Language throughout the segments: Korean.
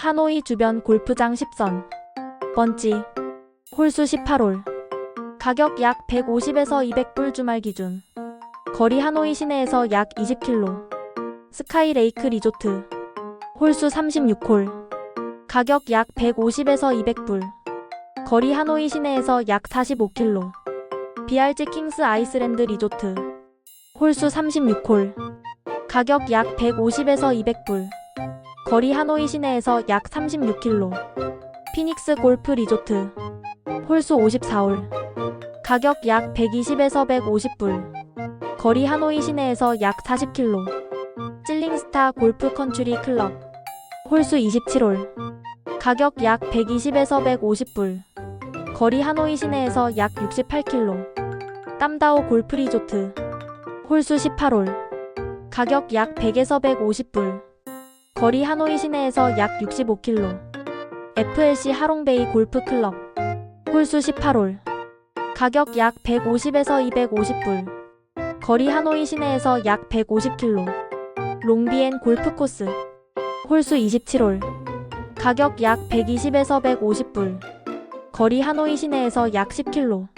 하노이 주변 골프장 10선. 번지. 홀수 18홀. 가격 약 150에서 200불 주말 기준. 거리 하노이 시내에서 약 20km. 스카이 레이크 리조트. 홀수 36홀. 가격 약 150에서 200불. 거리 하노이 시내에서 약 45km. BRG 킹스 아이스랜드 리조트. 홀수 36홀. 가격 약 150에서 200불. 거리 하노이 시내에서 약 36km. 피닉스 골프 리조트. 홀수 54홀. 가격 약 120에서 150불. 거리 하노이 시내에서 약 40km. 찔링스타 골프 컨츄리 클럽. 홀수 27홀. 가격 약 120에서 150불. 거리 하노이 시내에서 약 68km. 땀다오 골프 리조트. 홀수 18홀. 가격 약 100에서 150불. 거리 하노이 시내에서 약 65km. FLC 하롱베이 골프 클럽. 홀수 18홀. 가격 약 150에서 250불. 거리 하노이 시내에서 약 150km. 롱비엔 골프 코스. 홀수 27홀. 가격 약 120에서 150불. 거리 하노이 시내에서 약 10km.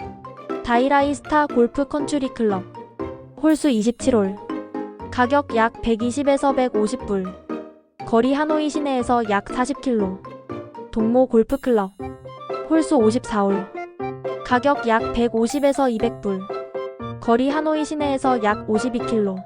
다이라이 스타 골프 컨츄리 클럽. 홀수 27홀. 가격 약 120에서 150불. 거리 하노이 시내에서 약 40km. 동모 골프 클럽. 홀수 54홀. 가격 약 150에서 200불. 거리 하노이 시내에서 약 52km.